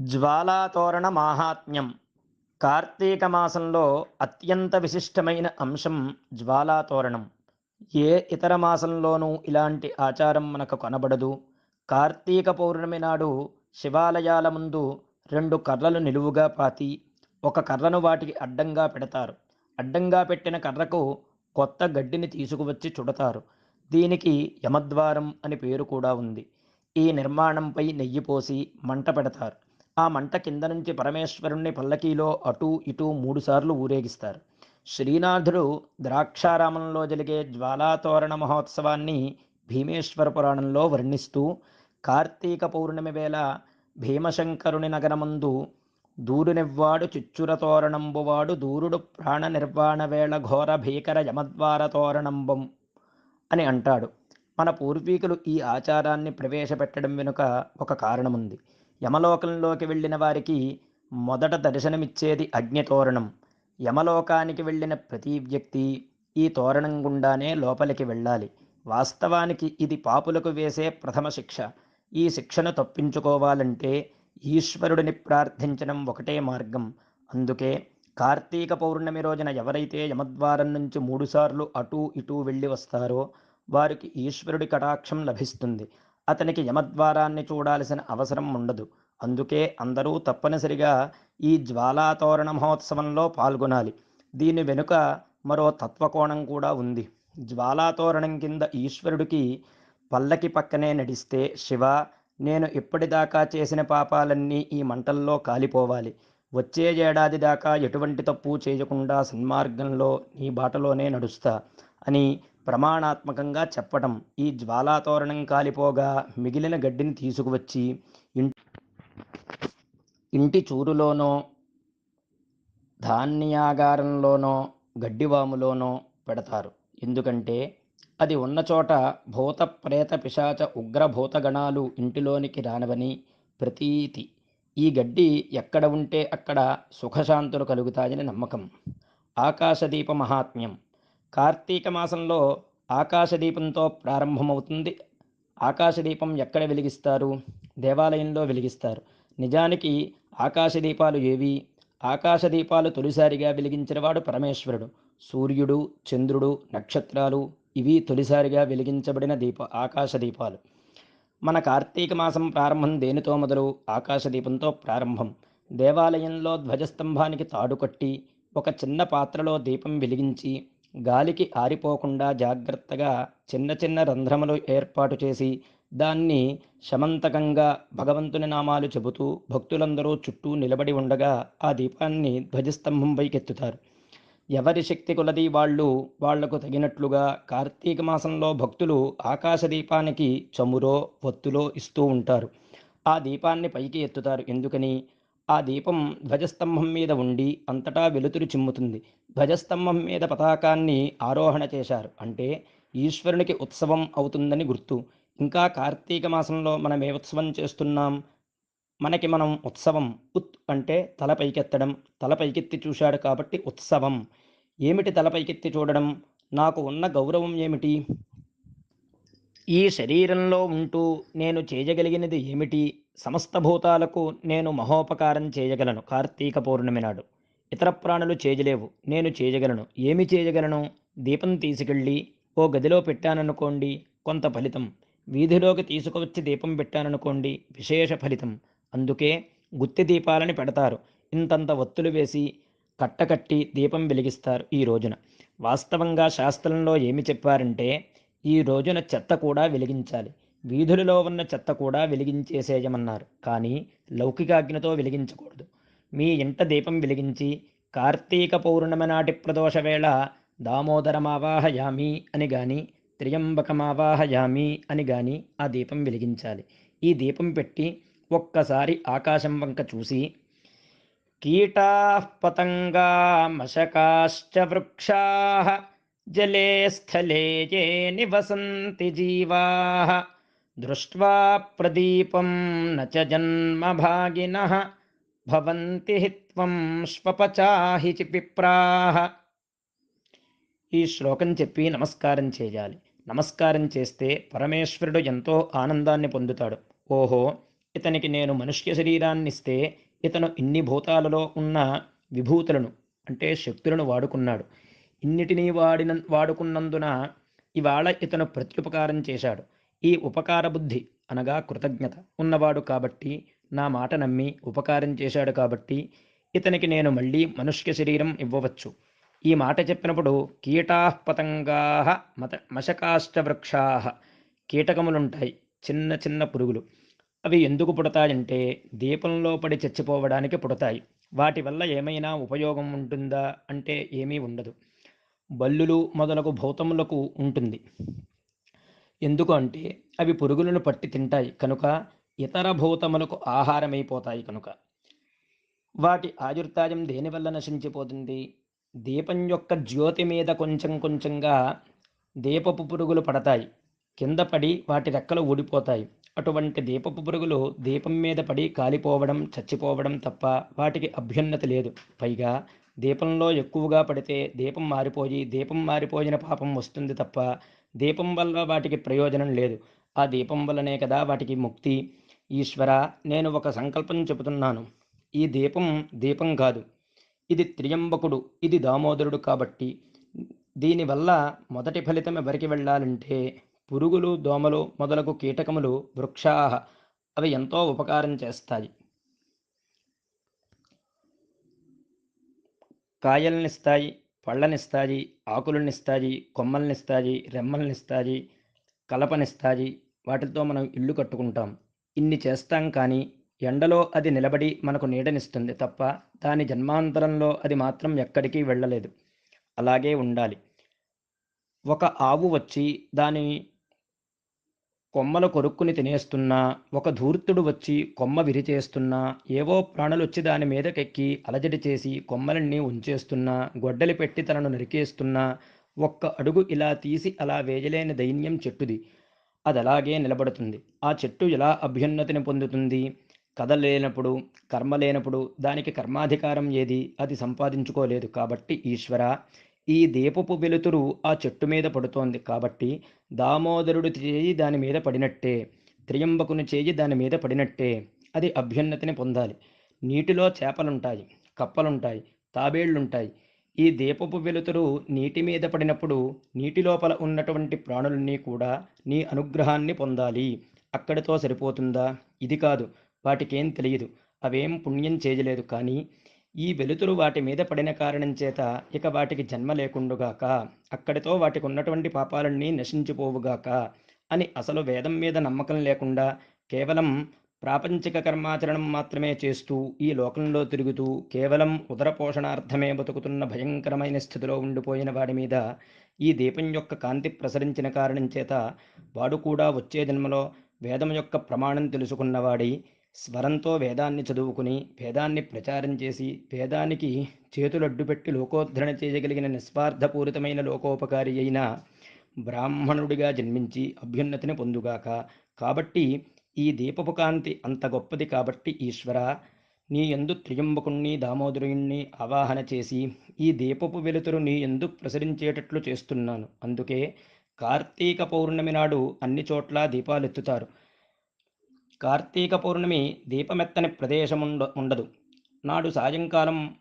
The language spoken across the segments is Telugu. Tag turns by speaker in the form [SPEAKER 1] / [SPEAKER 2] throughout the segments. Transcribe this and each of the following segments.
[SPEAKER 1] జ్వాలాతోరణ మాహాత్మ్యం కార్తీక మాసంలో అత్యంత విశిష్టమైన అంశం జ్వాలాతోరణం. ఏ ఇతర మాసంలోనూ ఇలాంటి ఆచారం మనకు కనబడదు. కార్తీక పౌర్ణమి నాడు శివాలయాల ముందు రెండు కర్రలు నిలువుగా పాతి ఒక కర్రను వాటికి అడ్డంగా పెడతారు. అడ్డంగా పెట్టిన కర్రకు కొత్త గడ్డిని తీసుకువచ్చి చుడతారు. దీనికి యమద్వారం అని పేరు కూడా ఉంది. ఈ నిర్మాణంపై నెయ్యి పోసి మంట పెడతారు. ఆ మంట కింద నుంచి పరమేశ్వరుణ్ణి పల్లకీలో అటూ ఇటూ మూడుసార్లు ఊరేగిస్తారు. శ్రీనాథుడు ద్రాక్షారామంలో జరిగే జ్వాలాతోరణ మహోత్సవాన్ని భీమేశ్వర పురాణంలో వర్ణిస్తూ కార్తీక పౌర్ణమి వేళ భీమశంకరుని నగరమందు దూరునివ్వాడు చిచ్చుర తోరణంబువాడు దూరుడు ప్రాణ నిర్వాణ వేళ ఘోర భీకర యమద్వార తోరణంబం అని అంటాడు. మన పూర్వీకులు ఈ ఆచారాన్ని ప్రవేశపెట్టడం వెనుక ఒక కారణముంది. యమలోకంలోకి వెళ్ళిన వారికి మొదట దర్శనమిచ్చేది అగ్నితోరణం. యమలోకానికి వెళ్ళిన ప్రతి వ్యక్తి ఈ తోరణం గుండానే లోపలికి వెళ్ళాలి. వాస్తవానికి ఇది పాపులకు వేసే ప్రథమ శిక్ష. ఈ శిక్షను తప్పించుకోవాలంటే ఈశ్వరుడిని ప్రార్థించడం ఒకటే మార్గం. అందుకే కార్తీక పౌర్ణమి రోజున ఎవరైతే యమద్వారం నుంచి మూడుసార్లు అటూ ఇటూ వెళ్ళి వస్తారో వారికి ఈశ్వరుడి కటాక్షం లభిస్తుంది. అతనికి యమద్వారాన్ని చూడాల్సిన అవసరం ఉండదు. అందుకే అందరూ తప్పనిసరిగా ఈ జ్వాలాతోరణ మహోత్సవంలో పాల్గొనాలి. దీని వెనుక మరో తత్వకోణం కూడా ఉంది. జ్వాలాతోరణం కింద ఈశ్వరుడికి పల్లకి పక్కనే నడిస్తే శివ నేను ఇప్పటిదాకా చేసిన పాపాలన్నీ ఈ మంటల్లో కాలిపోవాలి. వచ్చే ఏడాది దాకా ఎటువంటి తప్పు చేయకుండా సన్మార్గంలో నీ బాటలోనే నడుస్తా అని ప్రమాణాత్మకంగా చెప్పటం. ఈ జ్వాలాతోరణం కాలిపోగా మిగిలిన గడ్డిని తీసుకువచ్చి ఇంటి చూరులోనో ధాన్యాగారంలోనో గడ్డివాములోనో పెడతారు. ఎందుకంటే అది ఉన్న చోట భూత ప్రేత పిశాచ ఉగ్రభూతగణాలు ఇంటిలోనికి రానవని ప్రతీతి. ఈ గడ్డి ఎక్కడ ఉంటే అక్కడ సుఖశాంతులు కలుగుతాయని నమ్మకం. ఆకాశదీప మహాత్మ్యం. కార్తీక మాసంలో ఆకాశదీపంతో ప్రారంభమవుతుంది. ఆకాశదీపం ఎక్కడ వెలిగిస్తారు? దేవాలయంలో వెలిగిస్తారు. నిజానికి ఆకాశదీపాలు ఏవి? ఆకాశదీపాలు తొలిసారిగా వెలిగించినవాడు పరమేశ్వరుడు. సూర్యుడు చంద్రుడు నక్షత్రాలు ఇవి తొలిసారిగా వెలిగించబడిన దీప ఆకాశ దీపాలు మన కార్తీక మాసం ప్రారంభం దేనితో మొదలు? ఆకాశదీపంతో ప్రారంభం. దేవాలయంలో ధ్వజస్తంభానికి తాడు కట్టి ఒక చిన్న పాత్రలో దీపం వెలిగించి గాలికి ఆరిపోకుండా జాగ్రత్తగా చిన్న చిన్న రంధ్రములు ఏర్పాటు చేసి దాన్ని శమంతకంగా భగవంతుని నామాలు చెబుతూ భక్తులందరూ చుట్టూ నిలబడి ఉండగా ఆ దీపాన్ని ధ్వజస్తంభం పైకెత్తుతారు. ఎవరి శక్తి కొలది వాళ్ళు వాళ్ళకు తగినట్లుగా కార్తీక మాసంలో భక్తులు ఆకాశ దీపానికి చమురో ఒత్తులో ఇస్తూ ఉంటారు. ఆ దీపాన్ని పైకి ఎత్తుతారు. ఎందుకని? ఆ దీపం ధ్వజస్తంభం మీద ఉండి అంతటా వెలుతురు చిమ్ముతుంది. ధ్వజస్తంభం మీద పతాకాన్ని ఆరోహణ చేశారు. అంటే ఈశ్వరునికి ఉత్సవం అవుతుందని గుర్తు. ఇంకా కార్తీక మాసంలో మనం ఏ ఉత్సవం చేస్తున్నాం. మనకి మనం ఉత్సవం ఉత్ అంటే తల పైకెత్తడం. తల పైకెత్తి చూశాడు కాబట్టి ఉత్సవం. ఏమిటి తల పైకెత్తి చూడడం? నాకు ఉన్న గౌరవం ఏమిటి? ఈ శరీరంలో ఉంటూ నేను చేయగలిగినది ఏమిటి? సమస్త భూతాలకు నేను మహోపకారం చేయగలను. కార్తీక పౌర్ణమి నాడు. ఇతర ప్రాణులు చేయలేవు నేను చేయగలను. ఏమి చేయగలను? దీపం తీసుకెళ్ళి ఓ గదిలో పెట్టాననుకోండి కొంత ఫలితం. వీధిలోకి తీసుకువచ్చి దీపం పెట్టాననుకోండి విశేష ఫలితం. అందుకే గుత్తి దీపాలని పెడతారు. ఇంతంత ఒత్తులు వేసి కట్టకట్టి దీపం వెలిగిస్తారు ఈ రోజున. వాస్తవంగా శాస్త్రంలో ఏమి చెప్పారంటే ఈ రోజున చెత్త కూడా వెలిగించాలి. వీధులలో ఉన్న చెత్త కూడా వెలిగించేసేయమన్నారు. కానీ లౌకికాగ్నితో వెలిగించకూడదు. మీ ఇంట దీపం వెలిగించి కార్తీక పౌర్ణమి నాటి ప్రదోష వేళ దామోదరమావాహయామి అని గాని త్రియంబకమావాహయామి అని గాని ఆ దీపం వెలిగించాలి. ఈ దీపం పెట్టి ఒక్కసారి ఆకాశం వంక చూసి కీటా పతంగా మశకాశ్చ వృక్షా జలే స్థలే నివసంతి జీవా దృష్ట్వా ప్రదీపం నచ జన్మభాగిన భవంతి హిత్వం స్వపచాహి శ్వపచాహి పిప్రాహ ఈ శ్లోకం చెప్పి నమస్కారం చేయాలి. నమస్కారం చేస్తే పరమేశ్వరుడు ఎంతో ఆనందాన్ని పొందుతాడు. ఓహో ఇతనికి నేను మనుష్య శరీరాన్ని ఇస్తే ఇతను ఇన్ని భూతాలలో ఉన్న విభూతులను అంటే శక్తులను వాడుకున్నాడు. ఇన్నిటినీ వాడిన వాడుకున్నందున ఇవాళ ఇతను ప్రత్యుపకారం చేశాడు. ఈ ఉపకార బుద్ధి అనగా కృతజ్ఞత ఉన్నవాడు కాబట్టి నా మాట నమ్మి ఉపకారం చేశాడు కాబట్టి ఇతనికి నేను మళ్ళీ మనుష్య శరీరం ఇవ్వవచ్చు. ఈ మాట చెప్పినప్పుడు కీటా పతంగా మత మశకాష్ట వృక్షా కీటకములుంటాయి చిన్న చిన్న పురుగులు. అవి ఎందుకు పుడతాయంటే దీపంలో పడి చచ్చిపోవడానికి పుడతాయి. వాటి వల్ల ఏమైనా ఉపయోగం ఉంటుందా అంటే ఏమీ ఉండదు. బల్లులు మొదలగు భౌతములకు ఉంటుంది. ఎందుకు అంటే అవి పురుగులను పట్టి తింటాయి కనుక ఇతర భూతములకు ఆహారమైపోతాయి కనుక. వాటి ఆయుర్తాయం దేనివల్ల నశించిపోతుంది? దీపం యొక్క జ్యోతి మీద కొంచెం కొంచెంగా దీపపు పురుగులు పడతాయి. కింద పడి వాటి రెక్కలు ఊడిపోతాయి. అటువంటి దీపపు పురుగులు దీపం మీద పడి కాలిపోవడం చచ్చిపోవడం తప్ప వాటికి అభ్యున్నతి లేదు. పైగా దీపంలో ఎక్కువగా పడితే దీపం మారిపోయి దీపం మారిపోయిన పాపం వస్తుంది తప్ప దీపం వల్ల వాటికి ప్రయోజనం లేదు. ఆ దీపం వల్లనే కదా వాటికి ముక్తి? ఈశ్వర నేను ఒక సంకల్పం చెబుతున్నాను. ఈ దీపం దీపం కాదు. ఇది త్రియంబకుడు ఇది దామోదరుడు కాబట్టి. దీనివల్ల మొదటి ఫలితం ఎవరికి వెళ్ళాలంటే పురుగులు దోమలు మొదలగు కీటకములు వృక్షాహ అవి ఎంతో ఉపకారం చేస్తాయి. కాయలనిస్తాయి పళ్ళనిస్తాయి ఆకులనిస్తాయి కొమ్మలనిస్తాయి రెమ్మలనిస్తాయి కలపనిస్తాయి వాటితో మనం ఇల్లు కట్టుకుంటాం. ఇన్ని చేస్తాం కానీ ఎండలో అది నిలబడి మనకు నీడనిస్తుంది తప్ప దాని జన్మాంతరంలో అది మాత్రం ఎక్కడికి వెళ్ళలేదు. అలాగే ఉండాలి. ఒక ఆవు వచ్చి దాని కొమ్మలు కొరుక్కుని తినేస్తున్నా ఒక ధూర్తుడు వచ్చి కొమ్మ విరిచేస్తున్నా ఏవో ప్రాణులొచ్చి దాని మీదకెక్కి అలజడి చేసి కొమ్మలన్నీ ఉంచేస్తున్నా గొడ్డలి పెట్టి తనను నరికేస్తున్నా ఒక్క అడుగు ఇలా తీసి అలా వేయలేని దైన్యం చెట్టుది. అది అలాగే నిలబడుతుంది. ఆ చెట్టు ఎలా అభ్యున్నతిని పొందుతుంది? కదలేనప్పుడు కర్మ లేనప్పుడు దానికి కర్మాధికారం ఏది? అది సంపాదించుకోలేదు కాబట్టి ఈశ్వర ఈ దీపపు వెలుతురు ఆ చెట్టు మీద పడుతోంది. కాబట్టి దామోదరుడు చేయి దాని మీద పడినట్టే త్రియంబకుని చేయి దాని మీద పడినట్టే. అది అభ్యున్నతిని పొందాలి. నీటిలో చేపలుంటాయి కప్పలుంటాయి తాబేళ్ళుంటాయి. ఈ దీపపు వెలుతురు నీటి మీద పడినప్పుడు నీటి లోపల ఉన్నటువంటి ప్రాణులన్నీ కూడా నీ అనుగ్రహాన్ని పొందాలి. అక్కడితో సరిపోతుందా? ఇది కాదు. వాటికేం తెలియదు. అవేం పుణ్యం చేయలేదు. కానీ ఈ వెలుతురు వాటి మీద పడిన కారణం చేత ఇక వాటికి జన్మ లేకుండుగాక అక్కడితో వాటికి ఉన్నటువంటి పాపాలన్నీ నశించిపోవుగాక అని అసలు వేదం మీద నమ్మకం లేకుండా కేవలం ప్రాపంచిక కర్మాచరణం మాత్రమే చేస్తూ ఈ లోకంలో తిరుగుతూ కేవలం ఉదర పోషణార్థమే బతుకుతున్న భయంకరమైన స్థితిలో ఉండిపోయిన వాడి మీద ఈ దీపం యొక్క కాంతి ప్రసరించిన కారణం చేత వాడు కూడా వచ్చే జన్మలో వేదం యొక్క ప్రమాణం తెలుసుకున్నవాడి స్వరంతో వేదాన్ని చదువుకుని వేదాన్ని ప్రచారం చేసి వేదానికి చేతులడ్డు పెట్టి లోకోద్ధరణ చేయగలిగిన నిస్వార్థపూరితమైన లోకోపకారి అయిన బ్రాహ్మణుడిగా జన్మించి అభ్యున్నతిని పొందుగాక. కాబట్టి ఈ దీపపు కాంతి అంత గొప్పది కాబట్టి ఈశ్వర నీ ఎందు త్రియంబకుణ్ణి దామోదరుణ్ణి ఆవాహన చేసి ఈ దీపపు వెలుతురు నీ ఎందు ప్రసరించేటట్లు చేస్తున్నాను. అందుకే కార్తీక పౌర్ణమి నాడు అన్ని చోట్ల దీపాలు ఎత్తుతారు కార్తీక పౌర్ణమి దీపమెత్తని ప్రదేశం ఉండ ఉండదు. నాడు సాయంకాలం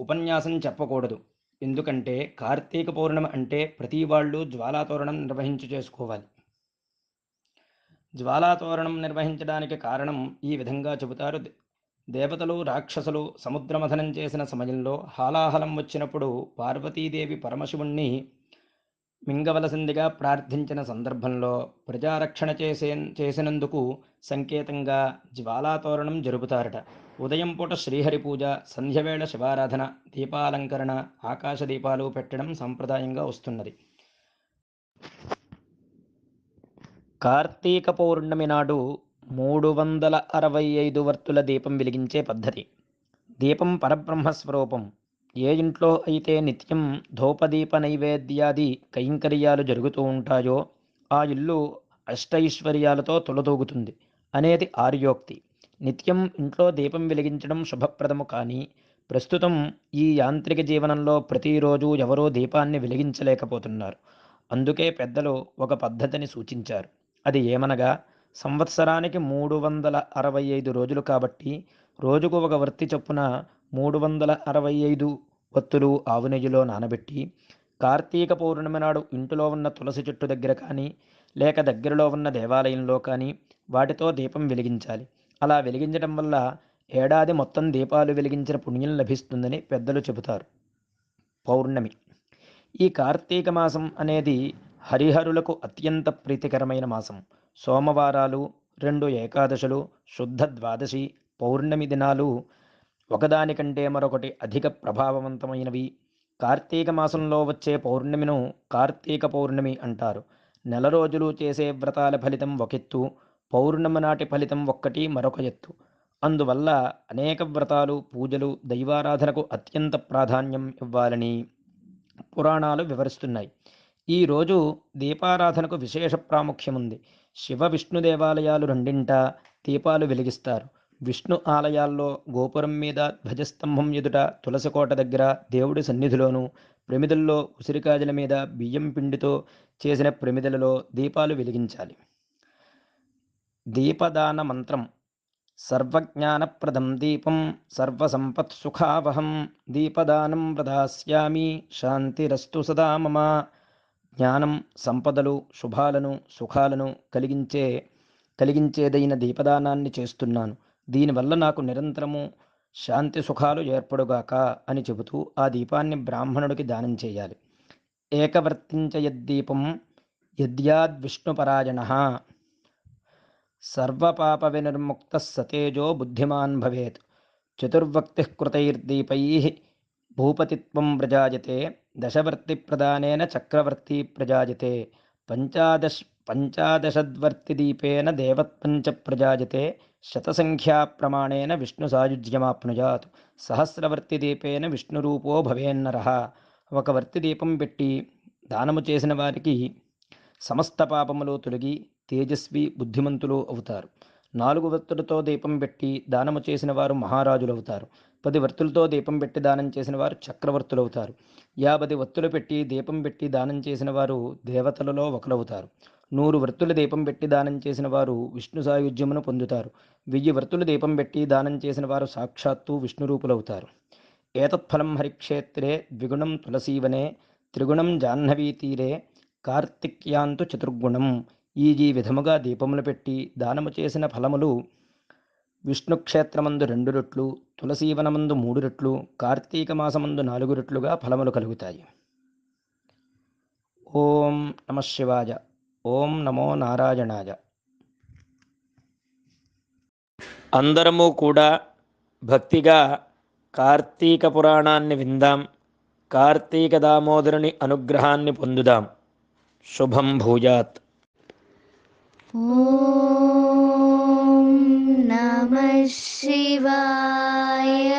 [SPEAKER 1] ఉపన్యాసం చెప్పకూడదు. ఎందుకంటే కార్తీక పౌర్ణమి అంటే ప్రతి వాళ్ళు జ్వాలాతోరణం నిర్వహించి చేసుకోవాలి. జ్వాలాతోరణం నిర్వహించడానికి కారణం ఈ విధంగా చెబుతారు. దేవతలు రాక్షసులు సముద్రమథనం చేసిన సమయంలో హాలాహలం వచ్చినప్పుడు పార్వతీదేవి పరమశివుణ్ణి మింగవలసిందిగా ప్రార్థించిన సందర్భంలో ప్రజారక్షణ చేసే చేసినందుకు సంకేతంగా జ్వాలాతోరణం జరుపుతారట. ఉదయం పూట శ్రీహరి పూజ సంధ్యవేళ శివారాధన దీపాలంకరణ ఆకాశ దీపాలు పెట్టడం సంప్రదాయంగా వస్తున్నది. కార్తీక పౌర్ణమి నాడు మూడు వందల అరవై ఐదు వర్తుల దీపం వెలిగించే పద్ధతి. దీపం పరబ్రహ్మస్వరూపం ఏ ఇంట్లో అయితే నిత్యం ధూపదీప నైవేద్యాది కైంకర్యాలు జరుగుతూ ఉంటాయో ఆ ఇల్లు అష్టైశ్వర్యాలతో తొలతూగుతుంది అనేది ఆర్యోక్తి. నిత్యం ఇంట్లో దీపం వెలిగించడం శుభప్రదము కానీ ప్రస్తుతం ఈ యాంత్రిక జీవనంలో ప్రతిరోజు ఎవరో దీపాన్ని వెలిగించలేకపోతున్నారు. అందుకే పెద్దలు ఒక పద్ధతిని సూచించారు. అది ఏమనగా సంవత్సరానికి మూడు వందల అరవై ఐదు రోజులు కాబట్టి రోజుకు ఒక వృత్తి చొప్పున మూడు వందల అరవై ఐదు వత్తులు ఆవు నెయ్యిలో నానబెట్టి కార్తీక పౌర్ణమి నాడు ఇంటిలో ఉన్న తులసి చెట్టు దగ్గర కానీ లేక దగ్గరలో ఉన్న దేవాలయంలో కానీ వాటితో దీపం వెలిగించాలి. అలా వెలిగించడం వల్ల ఏడాది మొత్తం దీపాలు వెలిగించిన పుణ్యం లభిస్తుందని పెద్దలు చెబుతారు. పౌర్ణమి. ఈ కార్తీక మాసం అనేది హరిహరులకు అత్యంత ప్రీతికరమైన మాసం. సోమవారాలు రెండు ఏకాదశులు శుద్ధ ద్వాదశి పౌర్ణమి దినాలు ఒకదానికంటే మరొకటి అధిక ప్రభావవంతమైనవి. కార్తీక మాసంలో వచ్చే పౌర్ణమిను కార్తీక పౌర్ణమి అంటారు. నెల రోజులు చేసే వ్రతాల ఫలితం ఒకెత్తు పౌర్ణమి నాటి ఫలితం ఒక్కటి మరొక ఎత్తు. అందువల్ల అనేక వ్రతాలు పూజలు దైవారాధనకు అత్యంత ప్రాధాన్యం ఇవ్వాలని పురాణాలు వివరిస్తున్నాయి. ఈరోజు దీపారాధనకు విశేష ప్రాముఖ్యం ఉంది శివ విష్ణు దేవాలయాలు రెండింట దీపాలు వెలిగిస్తారు. విష్ణు ఆలయాల్లో గోపురం మీద ధ్వజస్తంభం ఎదుట తులసికోట దగ్గర దేవుడి సన్నిధిలోను ప్రమిదల్లో ఉసిరికాజల మీద బియ్యం పిండితో చేసిన ప్రమిదలలో దీపాలు వెలిగించాలి. దీపదాన మంత్రం. సర్వజ్ఞానప్రదం దీపం సర్వసంపత్సుఖావహం దీపదానం ప్రదాస్యామి శాంతిరస్తు సదా మమ. జ్ఞానం సంపదలు శుభాలను సుఖాలను కలిగించే కలిగించేదైన దీపదానాన్ని చేస్తున్నాను. దీనివల్ల నాకు నిరంతరము శాంతి సుఖాలు ఏర్పడుగాక అని చెబుతూ ఆ దీపాన్ని బ్రాహ్మణుడికి దానం చేయాలి. ఏకవర్తించ యద్దీపం యద్యాద్విష్ణుపరాయణ సర్వపాప వినిర్ముక్త సతేజో బుద్ధిమాన్ భవేత్. చతుర్వక్తి కృతైర్దీపై భూపతిత్వం ప్రజాయతే. దశవర్తి ప్రదానేన చక్రవర్తి ప్రజాయతే. పంచాదశ పంచాదశద్వర్తిదీపేన దేవత్పంచ ప్రజాజితే శతసంఖ్యా ప్రమాణేన విష్ణు సాయుజ్యమాప్నుయాత్ సహస్రవర్తి దీపేన విష్ణురూపో భవేన్నర ఒక వర్తి దీపం పెట్టి దానము చేసిన వారికి సమస్త పాపములు తొలగి తేజస్వి బుద్ధిమంతులు అవుతారు. నాలుగు వత్తులతో దీపం పెట్టి దానము చేసిన వారు మహారాజులు అవుతారు పది వర్తులతో దీపం పెట్టి దానం చేసిన వారు చక్రవర్తులు అవుతారు యాభై వత్తులు పెట్టి దీపం పెట్టి దానం చేసిన వారు దేవతలలో ఒకలవుతారు నూరు వృత్తుల దీపం పెట్టి దానం చేసిన వారు విష్ణు సాయుధ్యమును పొందుతారు. వెయ్యి వృత్తుల దీపం పెట్టి దానం చేసిన వారు సాక్షాత్తు విష్ణురూపులవుతారు. ఏతత్ఫలం హరిక్షేత్రే ద్విగుణం తులసీవనే త్రిగుణం జాహ్నవీ తీరే కార్తిక్యాంతు చతుర్గుణం. ఈ ఈ విధముగా దీపములు పెట్టి దానము చేసిన ఫలములు విష్ణు క్షేత్రమందు రెండు రెట్లు తులసీవనమందు మూడు రెట్లు కార్తీక మాసమందు నాలుగు రెట్లుగా ఫలములు కలుగుతాయి. ఓం నమ శివాయ. ఓం నమో నారాయణాయ. అందరము కూడా భక్తిగా కార్తీక పురాణాన్ని విందాం. కార్తీక దామోదరుని అనుగ్రహాన్ని పొందుదాం. శుభం
[SPEAKER 2] భూజాత్ నమ శివాయ.